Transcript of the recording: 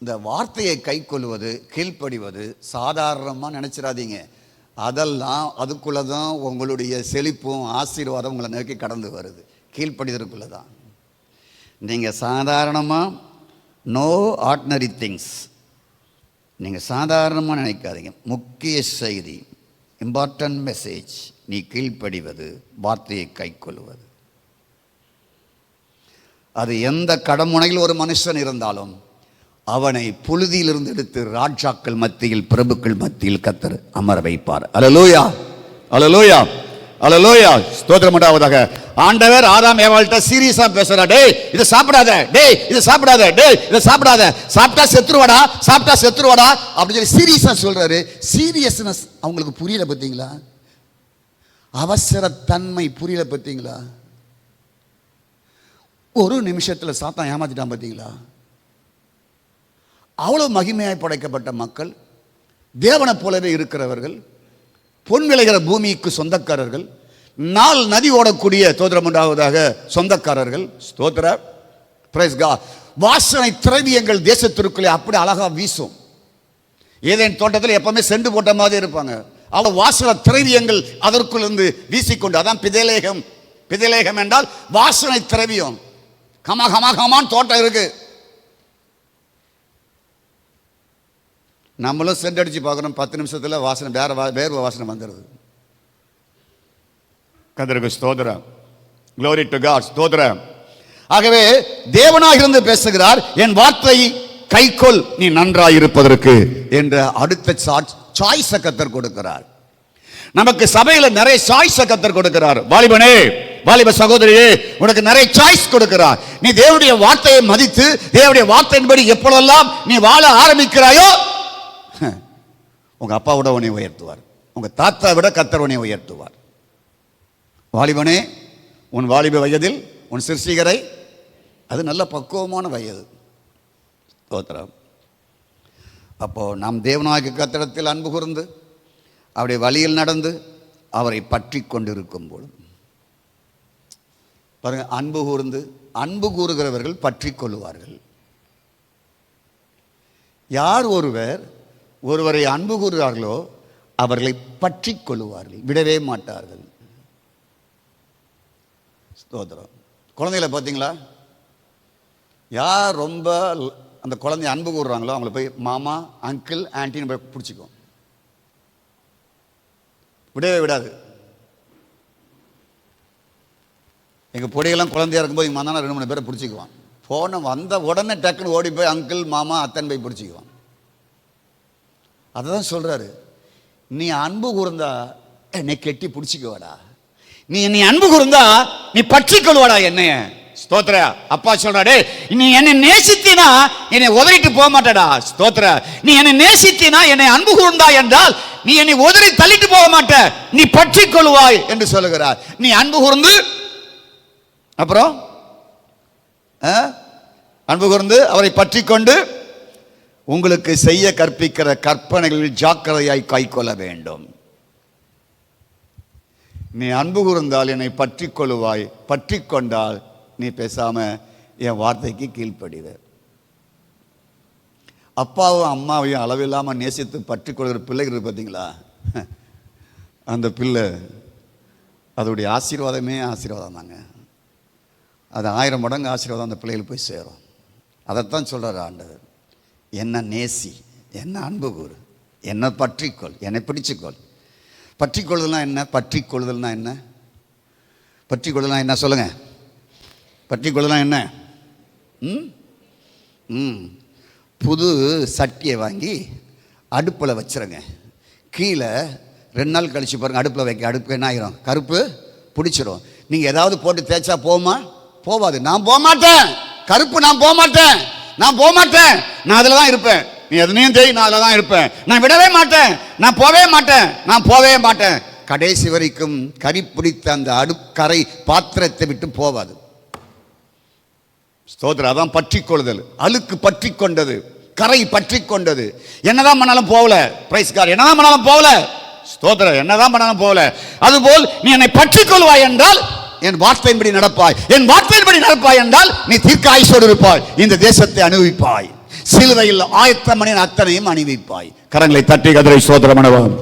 இந்த வார்த்தையை கை கொள்வது கீழ்ப்படிவது சாதாரணமாக நினச்சிடாதீங்க அதெல்லாம் அதுக்குள்ளே தான் உங்களுடைய செழிப்பும் ஆசீர்வாதம் உங்களை நோக்கி கடந்து வருது. கீழ்ப்படிதற்குள்ளே தான் நீங்கள் சாதாரணமாக நோ ஆர்டினரி திங்ஸ் நீங்கள் சாதாரணமாக நினைக்காதீங்க. முக்கிய செய்தி இம்பார்ட்டன்ட் மெசேஜ் நீ கீழ்ப்படிவது வார்த்தையை கைக்கொள்வது அது எந்த கடமுனையில் ஒரு மனுஷன் இருந்தாலும் அவனை புழுதியிலிருந்து எடுத்து ராஜாக்கள் மத்தியில் பிரபுக்கள் மத்தியில் கத்தர் அமர வைப்பார். அலலோயா! அலலோயா! அலலோயா! ஸ்தோத்திரம் உண்டாவதாக. ஆண்டவர் ஆதாம் ஏவாள்கிட்ட சீரியஸா பேசுறா. டேய் இதை சாப்பிடாத. டேய் இதை சாப்பிடாத. டேய் இதை சாப்பிடாத. சாப்பிட்டா செத்துருவாடா? சாப்பிட்டா செத்துருவாடா? அப்படின்னு சொல்லி சீரியஸா சொல்றாரு. சீரியஸ்னஸ் அவங்களுக்கு புரியல பார்த்தீங்களா? அவசர தன்மை புரியல பார்த்தீங்களா? ஒரு நிமிஷத்தில் சாத்தான் ஏமாத்திட்டான் பார்த்தீங்களா? அவ்வளோ மகிமையாய் படைக்கப்பட்ட மக்கள் தேவனைப் போலவே இருக்கிறவர்கள் பொன் விளைகிற பூமிக்கு சொந்தக்காரர்கள் நாள் நதி ஓடக்கூடிய தோத்திரம் உண்டாவதாக சொந்தக்காரர்கள். ஸ்தோத்திர பிரைஸ் கா வாசனை திரவியங்கள் தேசத்திற்குள்ளே அப்படி அழகாக வீசும். ஏதேன் தோட்டத்தில் எப்பவுமே செண்டு போட்ட மாதிரி இருப்பாங்க. அவள் வாசன திரவியங்கள் அதற்குள் இருந்து வீசிக்கொண்டு அதான் பிதலேகம். பிதலேகம் என்றால் வாசனை திரவியம். கம தோட்டம் இருக்குது நம்மளும் சென்ட் அடிச்சு பார்க்குறோம் பத்து நிமிஷத்தில் வாசனை வேறு வா வேர்வை வாசனை வந்துடுது கதிரகு ஸ்தோதரம் க்ளோரி டு காட் ஸ்தோதரம் ஆகவே தேவனாக இருந்து பேசுகிறார் என் வார்த்தை கைக்கொள் நீ நன்றாய் இருப்பதற்கு என்ற அடுத்த சாய்ஸை கத்தர் கொடுக்கிறார். நமக்கு சபையில் நிறைய சாய்ஸை கத்தர் கொடுக்கிறார். வாலிபனே வாலிப சகோதரியே உனக்கு நிறைய சாய்ஸ் கொடுக்கிறார். நீ தேவனுடைய வார்த்தையை மதித்து தேவனுடைய வார்த்தையின்படி எப்பொழுதெல்லாம் நீ வாழ ஆரம்பிக்கிறாயோ உங்கள் அப்பாவோட உன்னை உயர்த்துவார். உங்கள் தாத்தா விட கத்தர் உன்னை உயர்த்துவார். வாலிபனே உன் வாலிப வயதில் உன் சிறுசிகரை அது நல்ல பக்குவமான வயது. ஸ்தோத்திரம். அப்போது நாம் தேவநாயக கத்திரத்தில் அன்பு கூர்ந்து அவருடைய வழியில் நடந்து அவரை பற்றி கொண்டிருக்கும் பொழுது. பாருங்க அன்பு கூர்ந்து அன்பு கூறுகிறவர்கள் பற்றி கொள்ளுவார்கள். யார் ஒருவர் ஒருவரை அன்பு கூறுகிறார்களோ அவர்களை பற்றி கொள்ளுவார்கள். விடவே மாட்டார்கள். ஸ்தோத்திரம். குழந்தைகளை பார்த்தீங்களா? யார் ரொம்ப அந்த குழந்தைய அன்பு கூறுறாங்களோ அவங்கள போய் மாமா அங்கிள் ஆன்டின்னு போய் பிடிச்சிக்கும். விடவே விடாது. எங்கள் பொடியெல்லாம் குழந்தையா இருக்கும்போது எங்கள் மந்தானா ரெண்டு மூணு பேரை பிடிச்சிக்குவான். ஃபோனை வந்த உடனே டக்குன்னு ஓடி போய் அங்கிள் மாமா அத்தன் போய் பிடிச்சிக்குவான். அதை தான் சொல்கிறாரு நீ அன்பு கூர்ந்தா என்னை கெட்டி பிடிச்சிக்குவாடா. நீ நீ அன்பு கூர்ந்தா நீ பற்றிக்கொள்வாடா என்னைய. ஸ்தோத்ர அப்பா சொல்றாடே நீ என்னை நேசித்தினா என்னை உதறிட்டு போக மாட்டடா. ஸ்தோத்ர நீ என்னை நேசித்தினா என்னை அன்பு கூர்ந்தா என்றால் நீ என்னை உதறி தள்ளிட்டு போக மாட்ட. நீ பற்றி கொள்வாய் என்று சொல்லுகிறார். நீ அன்பு கூர்ந்து அப்புறம் ஆ? அன்பு கூர்ந்து அவரை பற்றி கொண்டு உங்களுக்கு செய்ய கற்பிக்கிற கற்பனைகளில் ஜாக்கிரதையாய் கைக்கொள்ள வேண்டும். நீ அன்பு கூர்ந்தால் என்னை பற்றி கொள்ளுவாய் பற்றி கொண்டால் நீ பேசாம என் வார்த்தைக்கு கீழ்ப்படிவ. அப்பாவும் அம்மாவையும் அளவில்லாமல் நேசித்து பற்றி கொள்கிற பிள்ளைகள் இருக்கு பார்த்தீங்களா? அந்த பிள்ளை அதோடைய ஆசீர்வாதமே ஆசீர்வாதம் தாங்க அது ஆயிரம் மடங்கு ஆசீர்வாதம் அந்த பிள்ளைகளுக்கு போய் சேரும். அதைத்தான் சொல்கிறார் ஆண்டவர். என்ன நேசி என்ன அன்பு கூறு என்னை பற்றிக்கொள் என்னை பிடிச்சிக்கொள். பற்றிக்கொள்ளுதல்னா என்ன? பற்றிக்கொள்ளுதல்னா என்ன? பற்றிக்கொள்ளுதல்னா என்ன? சொல்லுங்க. பற்றிக்கொள்ளுதல்னா என்ன? ம்? ம். புது சட்டியை வாங்கி அடுப்பில் வச்சிருங்க. கீழே ரெண்டு நாள் கழிச்சு பாருங்கள் அடுப்பில் வைக்க அடுப்பு என்ன ஆகிரும் கருப்பு பிடிச்சிரும். நீங்கள் ஏதாவது போட்டு தேய்ச்சா போமா போவாது. நான் போக மாட்டேன். கருப்பு நான் போக மாட்டேன். நான் போக மாட்டேன். நான் அதில் தான் இருப்பேன். நீ எதுனையும் தேய் நான் அதில் தான் இருப்பேன். நான் விடவே மாட்டேன். நான் போகவே மாட்டேன். நான் போகவே மாட்டேன். கடைசி வரைக்கும் கறி பிடித்த அந்த அடுக்கரை பாத்திரத்தை விட்டு போவாது. ஸ்தோத்திரம் அதான் பற்றி கொள்ளுதல் அழுக்கு பற்றி கொண்டது கரை பற்றி கொண்டது என்னதான் பண்ணாலும் போகல. பிரைஸ் கார் என்னதான் பண்ணாலும் போகல. ஸ்தோத்திரம் என்னதான் பண்ணாலும் போகல. அதுபோல் நீ என்னை பற்றி கொள்வாய் என்றால் என் வார்த்தையின்படி நடப்பாய். என் வார்த்தையின்படி நடப்பாய் என்றால் நீ தீர்க்க ஆயுசோடு இருப்பாய். இந்த தேசத்தை அனுபவிப்பாய் சிலுவையில் ஆயத்தமணின் அத்தனையும் அணிவிப்பாய். கரங்களை தட்டி கதிரை சோதரமனவம்